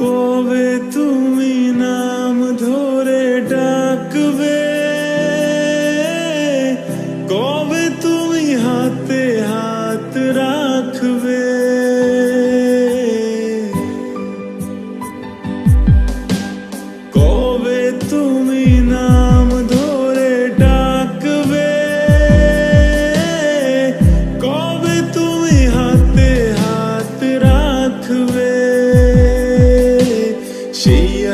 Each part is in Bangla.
কবে তুমি নাম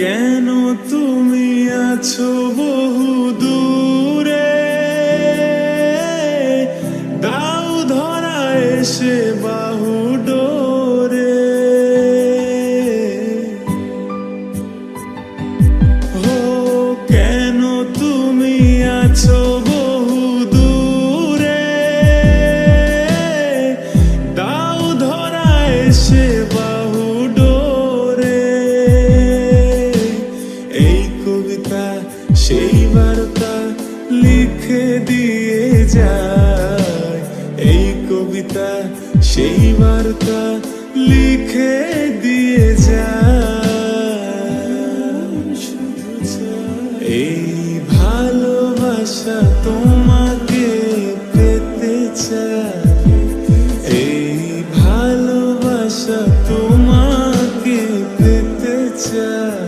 কেন তুমি আছো বহু দূরে? দাও ধরা এসে বাহু কবিতা, সেই বার্তা লিখে দিয়ে যা এই ভালোবাসা তোমাকে পেতে চায়। এই ভালোবাসা তোমাকে পেতে চায়।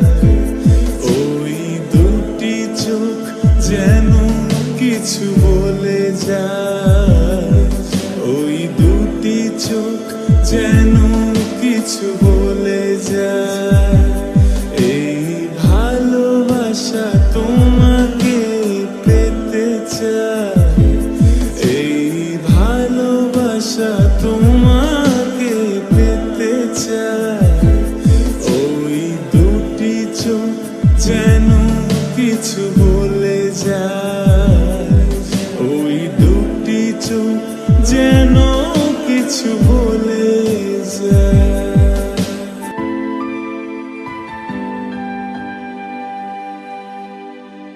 ওই দুটি চোখ যেন কিছু বলে যায়। চোখ যেন কিছু বলে যায়। এই ভালোবাসা তোমাকে পেতে চায়। এই ভালোবাসা তোমাকে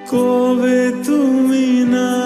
কবে তুমি নাম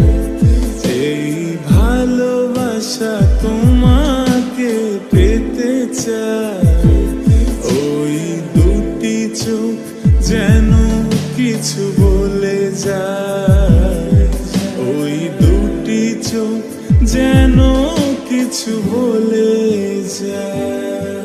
কিছু বলে যায়।